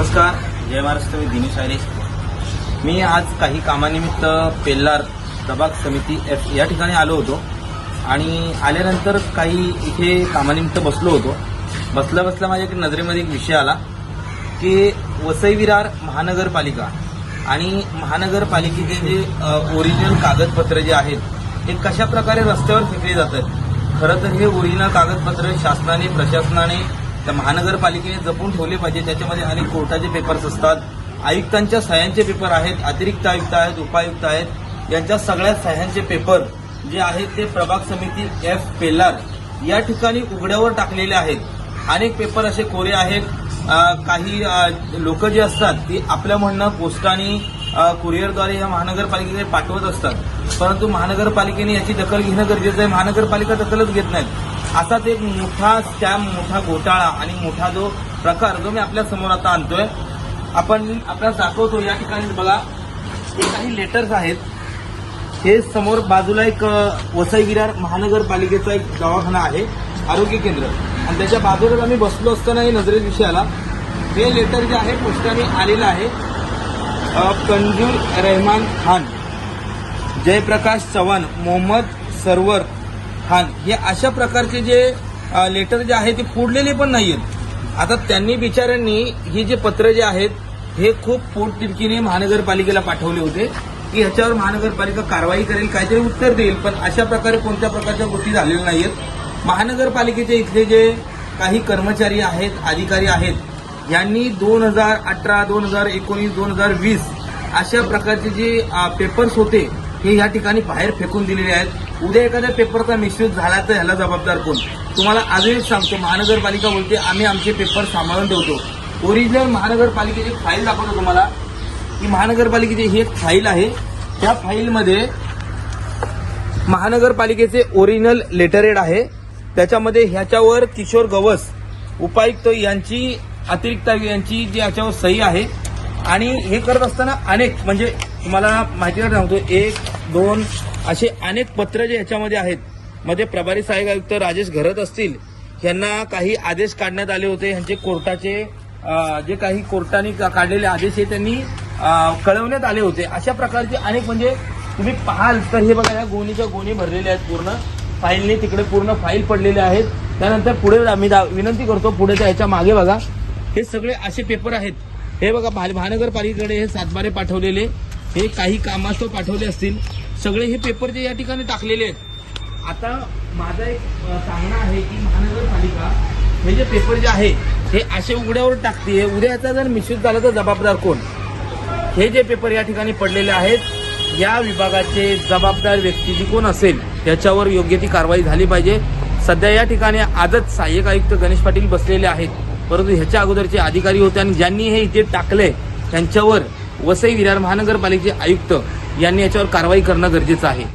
नमस्कार जय महाराष्ट्र मी दिनेश आयरेश मी आज काही कामानिमित्त पेल्लार प्रभाग समिती एफ या ठिकाणी आलो होतो. आणि आल्यानंतर काही इथे कामानिमित्त बसलो होतो. बसल्या बसल्या माझ्या एक नजरेमध्ये एक विषय आला की वसई विरार महानगरपालिका आणि महानगरपालिकेचे जे ओरिजिनल कागदपत्र जे आहेत हे कशा प्रकारे रस्त्यावर फेकले जातात? खरं तर हे ओरिजिनल कागदपत्र शासनाने प्रशासनाने त्या महानगरपालिकेने जपून ठेवले पाहिजे. त्याच्यामध्ये अनेक कोर्टाचे पेपर्स असतात. आयुक्तांच्या सह्यांचे पेपर आहेत अतिरिक्त आयुक्त आहेत उपायुक्त आहेत. यांच्या सगळ्या सह्यांचे पेपर जे आहेत ते प्रभाग समिती एफ पेलार या ठिकाणी उघड्यावर टाकलेले आहेत. अनेक पेपर असे कोरे आहेत. काही लोक जे असतात ती आपल्या म्हणणं पोस्टाने कुरिअरद्वारे या महानगरपालिकेकडे पाठवत असतात. परंतु महानगरपालिकेने याची दखल घेणं गरजेचं आहे. महानगरपालिका दखलच घेत नाहीत. असाच एक मोठा स्कॅम मोठा घोटाळा आणि मोठा जो प्रकार जो मी आपल्यासमोर आता आणतोय. आपण आपल्याला दाखवतो या ठिकाणी बघा काही लेटर्स आहेत हे समोर बाजूला एक वसई विरार महानगरपालिकेचा एक दवाखाना आहे आरोग्य केंद्र. आणि त्याच्या बाजूला आम्ही बसलो असताना हे नजरेत विषय आला. हे लेटर जे आहे पोस्टाने आलेलं आहे कंजूर रहमान खान जयप्रकाश चव्हाण मोहम्मद सरवर खान हे अशा प्रकारचे जे लेटर जे आहे ते फोडलेले पण नाहीयेत. आता त्यांनी बिचाऱ्यांनी ही जे पत्र जे आहेत हे खूप पोटतिडकीने महानगरपालिकेला पाठवले होते. की ह्याच्यावर महानगरपालिका कारवाई करेल काहीतरी उत्तर देईल पण अशा प्रकारे कोणत्या प्रकारच्या गोष्टी झालेल्या नाहीयेत. महानगरपालिकेचे इथले जे काही कर्मचारी आहेत अधिकारी आहेत यांनी दोन हजार अठरा दोन हजार एकोणीस दोन हजार वीस अशा प्रकारचे जे पेपर्स होते हे या ठिकाणी बाहेर फेकून दिलेले आहेत. उद्या एखाद्या पेपरचा मिसयूज झाला तर ह्याला जबाबदार कोण? तुम्हाला आजही सांगतो महानगरपालिका बोलते आम्ही आमचे पेपर सांभाळून ठेवतो. ओरिजिनल महानगरपालिकेची फाईल दाखवतो तुम्हाला. ही महानगरपालिकेची ही एक फाईल आहे. त्या फाईलमध्ये महानगरपालिकेचे ओरिजिनल लेटरेड आहे. त्याच्यामध्ये ह्याच्यावर किशोर गवस उपायुक्त यांची अतिरिक्त यांची जी याच्यावर सही आहे. आणि हे करत असताना अनेक म्हणजे तुम्हाला माहिती सांगतो एक दोन असे अनेक पत्र जे ह्याच्यामध्ये आहेत मध्ये प्रभारी सहाय्यक आयुक्त राजेश घरत असतील यांना काही आदेश काढण्यात आले होते. ह्यांचे कोर्टाचे जे काही कोर्टाने का- काढलेले आदेश हे त्यांनी कळवण्यात आले होते. अशा प्रकारचे अनेक म्हणजे तुम्ही पाहाल तर हे बघा या गोणीच्या गोणी भरलेल्या आहेत पूर्ण. फाईलने तिकडे पूर्ण फाईल पडलेले आहेत. त्यानंतर पुढे आम्ही दा- विनंती करतो पुढे ह्याच्या मागे बघा. हे सगळे असे पेपर आहेत. हे बघा महानगरपालिकेकडे हे सातबारे पाठवलेले. हे काही कामास्तव पाठवले असतील. सगळे हे पेपर जे या ठिकाणी टाकलेले आहेत. आता माझा एक सांगणं आहे की महानगरपालिका हे जे पेपर जे आहे हे असे उघड्यावर टाकते उद्या जर मिसयूज झाला तर जबाबदार कोण? हे जे पेपर या ठिकाणी पडलेले आहेत या विभागाचे जबाबदार व्यक्ती जी कोण असेल त्याच्यावर योग्य ती कारवाई झाली पाहिजे. सध्या या ठिकाणी आजच सहाय्यक आयुक्त गणेश पाटील बसलेले आहेत. परंतु ह्याच्या अगोदरचे अधिकारी होते आणि ज्यांनी हे इथे टाकले त्यांच्यावर वसई विरार महानगरपालिकेचे आयुक्त यांनी याच्यावर कारवाई करणं गरजेचं आहे.